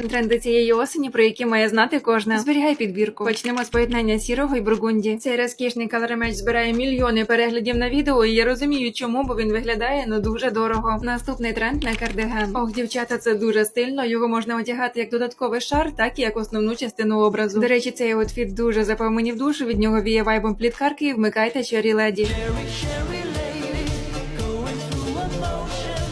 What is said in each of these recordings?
Фешн тренди цієї осені, про які має знати кожна. Зберігай підбірку. Почнемо з поєднання сірого і бургунді. Цей розкішний калоремеч збирає мільйони переглядів на відео, і я розумію, чому, бо він виглядає ну дуже дорого. Наступний тренд на кардиган. Ох, дівчата, це дуже стильно. Його можна одягати як додатковий шар, так і як основну частину образу. До речі, цей outfit дуже запав мені в душу. Від нього віє вайбом пліткарки і вмикайте чері леді.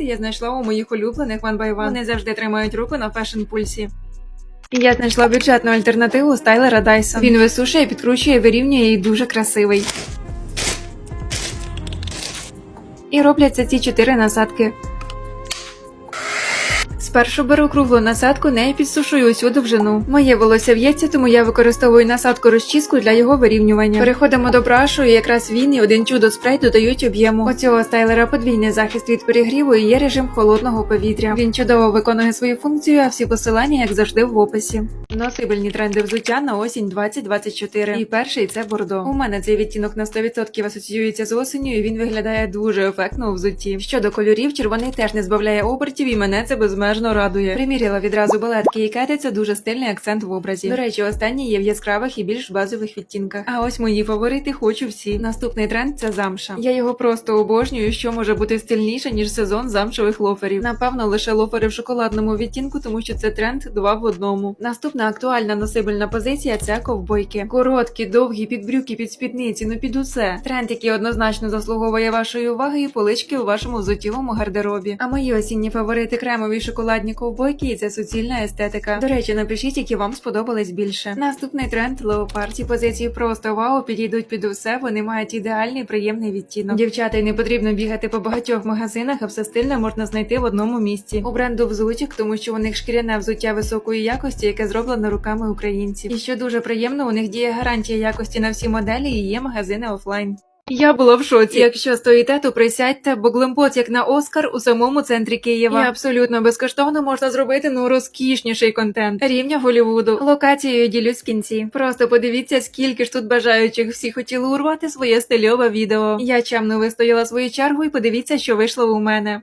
аутфіти я знайшла у моїх улюблених One by One. Вони завжди тримають руку на фешн пульсі. Я знайшла бюджетну альтернативу стайлера Dyson. Він висушує, підкручує, вирівнює і дуже красивий. І робляться ці чотири насадки. Спершу беру круглу насадку, нею підсушую усю довжину. Моє волосся в'ється, тому я використовую насадку розчіску для його вирівнювання. Переходимо до брашу, і якраз він і один чудо спрей додають об'єму. У цього стайлера подвійний захист від перегріву і є режим холодного повітря. Він чудово виконує свою функцію, а всі посилання, як завжди, в описі. Носибельні тренди взуття на осінь 2024. І перший це бордо. У мене цей відтінок на 100% асоціюється з осенню, і він виглядає дуже ефектно у взутті. Щодо кольорів, червоний теж не збавляє обертів, і мене це безмежно радує. Приміряла відразу балетки і кети це дуже стильний акцент в образі. До речі, останні є в яскравих і більш базових відтінках. А ось мої фаворити хочу всі. Наступний тренд це замша. Я його просто обожнюю, що може бути стильніше, ніж сезон замшових лоферів. Напевно, лише лофери в шоколадному відтінку, тому що це тренд два в одному. Наступна актуальна носибельна позиція це ковбойки. Короткі, довгі, під брюки, під спідниці, ну під усе. Тренд, який однозначно заслуговує вашої уваги і полички у вашому взуттєвому гардеробі. А мої осінні фаворити кремові шоколадні ковбойки і це суцільна естетика. До речі, напишіть, які вам сподобались більше. Наступний тренд леопард. Ці позиції просто вау, підійдуть під усе. Вони мають ідеальний приємний відтінок. Дівчата, й не потрібно бігати по багатьох магазинах, а все стильне можна знайти в одному місці. У бренду взутік, тому що у них шкіряне взуття високої якості, яке зроблено руками українців. І що дуже приємно, у них діє гарантія якості на всі моделі і є магазини офлайн. Я була в шоці. Якщо стоїте, то присядьте, бо глимпот, як на Оскар, у самому центрі Києва. І абсолютно безкоштовно можна зробити ну розкішніший контент рівня Голівуду. Локацією ділюсь в кінці. Просто подивіться, скільки ж тут бажаючих всі хотіли урвати своє стильове відео. Я чемно вистояла свою чергу і подивіться, що вийшло у мене.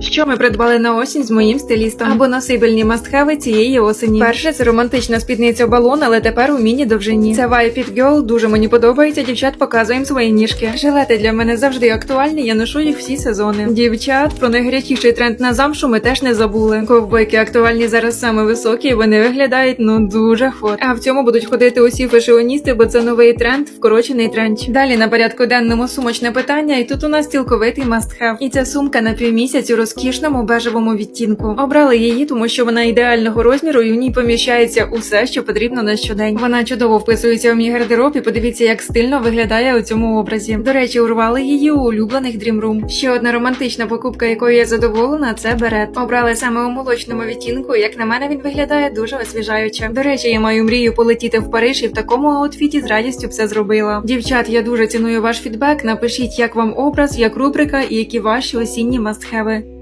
Що ми придбали на осінь з моїм стилістом або носибельні мастхеви цієї осені. Перше це романтична спідниця балон, але тепер у міні довжині. Це It Girl, дуже мені подобається. Дівчат показуємо свої ніжки. Жилети для мене завжди актуальні. Я ношу їх всі сезони. Дівчат про найгарячіший тренд на замшу ми теж не забули. Ковбойки актуальні зараз саме високі. Вони виглядають ну дуже хот. А в цьому будуть ходити усі фешіоністи, бо це новий тренд, вкорочений тренч. Далі на порядку денному сумочне питання, і тут у нас цілковитий must-have. І ця сумка на півмісяць у розкішному бежевому відтінку. Обрали її, тому що вона ідеального розміру і в ній поміщається усе, що потрібно на щодень. Вона чудово вписується в мій гардероб і подивіться, як стильно виглядає у цьому образі. До речі, урвали її у улюблених Dream Room. Ще одна романтична покупка, якою я задоволена, це берет. Обрали саме у молочному відтінку. Як на мене, він виглядає дуже освіжаюче. До речі, я маю мрію полетіти в Париж і в такому аутфіті з радістю все зробила. Дівчат, я дуже ціную ваш фідбек. Напишіть, як вам образ, як рубрика і які ваші осінні мастхеви.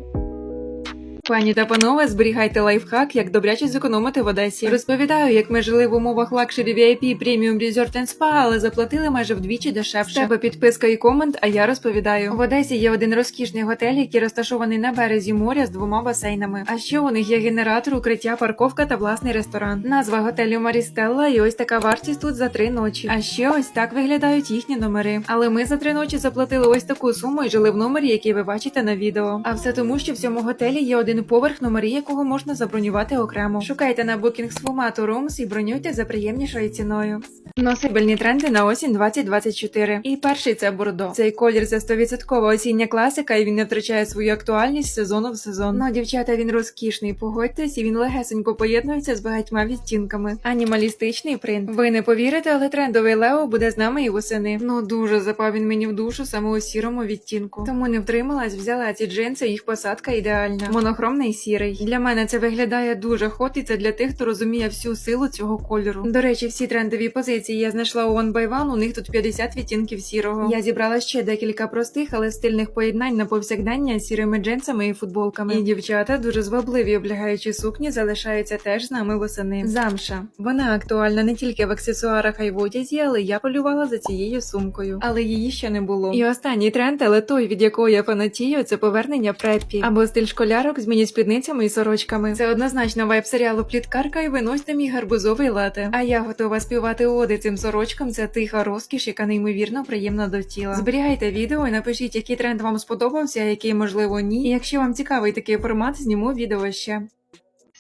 Пані та панове, зберігайте лайфхак, як добряче зекономити в Одесі. Розповідаю, як ми жили в умовах лакшері VIP Premium Resort and Spa, але заплатили майже вдвічі дешевше. Тебе підписка і комент, а я розповідаю. В Одесі є один розкішний готель, який розташований на березі моря з двома басейнами. А ще у них є генератор, укриття, парковка та власний ресторан. Назва готелю Марістелла, і ось така вартість тут за три ночі. А ще ось так виглядають їхні номери. Але ми за три ночі заплатили ось таку суму і жили в номері, який ви бачите на відео. А все тому, що в цьому готелі є один поверх, номери якого можна забронювати окремо. Шукайте на Bookings Fumato Rooms і бронюйте за приємнішою ціною. Носибельні тренди на осінь 2024. І перший це бордо. Цей колір це 100% осіння класика, і він не втрачає свою актуальність сезону в сезон. Ну, дівчата, він розкішний. Погодьтесь, і він легесенько поєднується з багатьма відтінками. Анімалістичний принт. Ви не повірите, але трендовий Лео буде з нами і восени. Ну дуже запав він мені в душу саме у сірому відтінку. Тому не втрималась, взяла ці джинси, їх посадка ідеальна. Монохромний сірий. Для мене це виглядає дуже хот, і це для тих, хто розуміє всю силу цього кольору. До речі, всі трендові позиції я знайшла у One by One, у них тут 50 відтінків сірого. Я зібрала ще декілька простих, але стильних поєднань на повсякдення з сірими джинсами і футболками. І дівчата дуже звабливі облягаючі сукні залишаються теж з нами восени. Замша. Вона актуальна не тільки в аксесуарах, а й в одязі, але я полювала за цією сумкою. Але її ще не було. І останній тренд, але той, від якого я фанатію, це повернення преппі. Або стиль школярок з міні-спідницями і сорочками. Це однозначно вайб серіалу Пліткарка і виносьте мій гарбузовий лате. А я готова співати оди цим сорочкам. Це тиха розкіш, яка неймовірно приємна до тіла. Зберігайте відео і напишіть, який тренд вам сподобався, а який можливо ні. І якщо вам цікавий такий формат, зніму відео ще.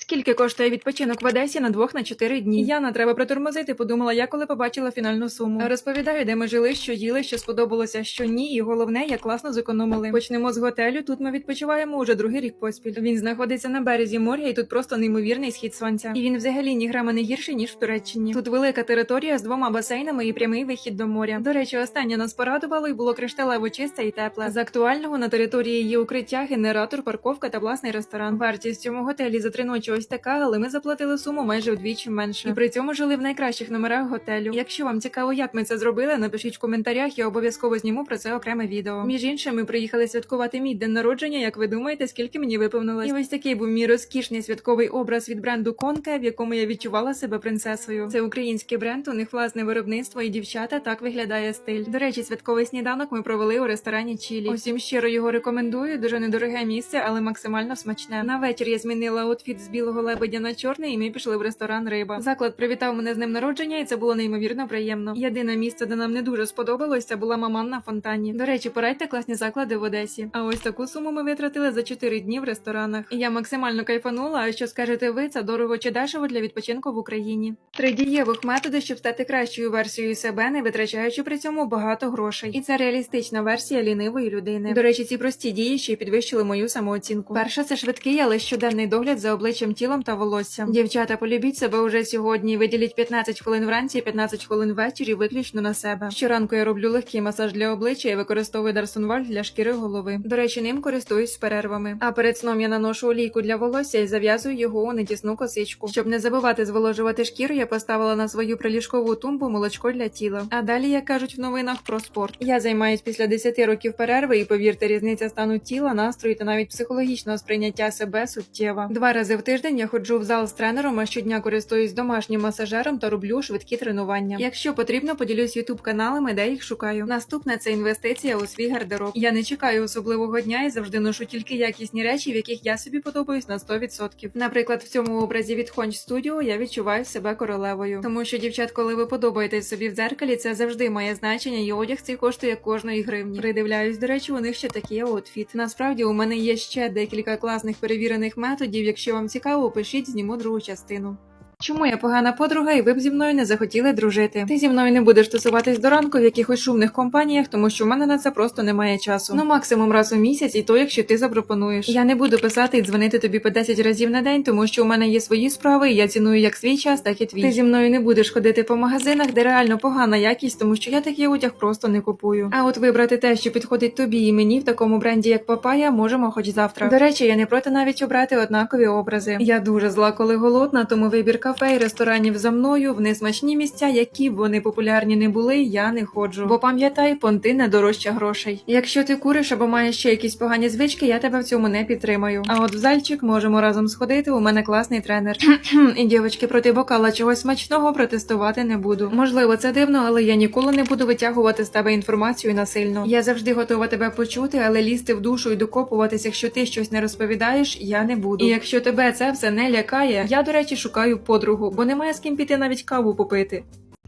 Скільки коштує відпочинок в Одесі на двох на чотири дні? Яна треба протормозити. Подумала я, коли побачила фінальну суму. Розповідаю, де ми жили, що їли, що сподобалося, що ні, і головне, як класно зекономили. Почнемо з готелю. Тут ми відпочиваємо уже другий рік поспіль. Він знаходиться на березі моря, і тут просто неймовірний схід сонця. І він взагалі ні грама не гірший ніж в Туреччині. Тут велика територія з двома басейнами і прямий вихід до моря. До речі, останнє нас порадувало і було кришталево чисте і тепле. З актуального на території є укриття, генератор, парковка та власний ресторан. Вартість цьому готелі за три ночі ось така, але ми заплатили суму майже вдвічі менше. І при цьому жили в найкращих номерах готелю. Якщо вам цікаво, як ми це зробили, напишіть в коментарях, я обов'язково зніму про це окреме відео. Між іншим, ми приїхали святкувати мій день народження. Як ви думаєте, скільки мені виповнилось? І ось такий був мій розкішний святковий образ від бренду Конке, в якому я відчувала себе принцесою. Це український бренд, у них власне виробництво і дівчата так виглядає стиль. До речі, святковий сніданок ми провели у ресторані Чілі. Усім щиро його рекомендую. Дуже недороге місце, але максимально смачне. На вечір я змінила outfit з білого лебедя на чорний, і ми пішли в ресторан Риба. Заклад привітав мене з ним народження, і це було неймовірно приємно. Єдине місце, де нам не дуже сподобалось, це була маман на фонтані. До речі, порадьте класні заклади в Одесі. А ось таку суму ми витратили за 4 дні в ресторанах. І я максимально кайфанула. А що скажете ви? Це дорого чи дешево для відпочинку в Україні? Три дієвих методи, щоб стати кращою версією себе, не витрачаючи при цьому багато грошей. І це реалістична версія лінивої людини. До речі, ці прості дії ще й підвищили мою самооцінку. Перша це швидкий, але щоденний догляд за обличчям, тілом та волоссям. Дівчата, полюбіть себе уже сьогодні. Виділіть 15 хвилин вранці, 15 хвилин ввечері, виключно на себе. Щоранку я роблю легкий масаж для обличчя і використовую Дарсонваль для шкіри голови. До речі, ним користуюсь з перервами. А перед сном я наношу олійку для волосся і зав'язую його у нетісну косичку. Щоб не забувати зволожувати шкіру, я поставила на свою приліжкову тумбу молочко для тіла. А далі, як кажуть в новинах, про спорт. Я займаюсь після 10 років перерви, і повірте, різниця стану тіла, настрою та навіть психологічного сприйняття себе суттєва. Два рази в тиждень я ходжу в зал з тренером, а щодня користуюсь домашнім масажером та роблю швидкі тренування. Якщо потрібно, поділюсь ютуб каналами, де їх шукаю. Наступне це інвестиція у свій гардероб. Я не чекаю особливого дня і завжди ношу тільки якісні речі, в яких я собі подобаюсь на 100%. Наприклад, в цьому образі від Honch Studio я відчуваю себе королевою, тому що дівчат, коли ви подобаєтесь собі в дзеркалі, це завжди має значення, і одяг цей коштує кожної гривні. Придивляюсь, до речі, у них ще такий аутфіт. Насправді у мене є ще декілька класних перевірених методів. Якщо вам цікаво, пишіть, зніму другу частину. Чому я погана подруга, і ви б зі мною не захотіли дружити? Ти зі мною не будеш тусуватись до ранку в якихось шумних компаніях, тому що в мене на це просто немає часу. Ну максимум раз у місяць, і то, якщо ти запропонуєш. Я не буду писати і дзвонити тобі по 10 разів на день, тому що у мене є свої справи, і я ціную як свій час, так і твій. Ти зі мною не будеш ходити по магазинах, де реально погана якість, тому що я такий одяг просто не купую. А от вибрати те, що підходить тобі і мені в такому бренді, як Папая, можемо хоч завтра. До речі, я не проти навіть обрати однакові образи. Я дуже зла, коли голодна, тому вибір кафе і ресторанів за мною в несмачні місця, які б вони популярні не були, я не ходжу. Бо пам'ятай, понти не дорожче грошей. Якщо ти куриш або маєш ще якісь погані звички, я тебе в цьому не підтримаю. А от в зальчик можемо разом сходити. У мене класний тренер. І дівчатки проти бокала чогось смачного протестувати не буду. Можливо, це дивно, але я ніколи не буду витягувати з тебе інформацію насильно. Я завжди готова тебе почути, але лізти в душу і докопуватись, якщо ти щось не розповідаєш, я не буду. І якщо тебе це все не лякає, я до речі шукаю подругу, бо немає з ким піти навіть каву попити.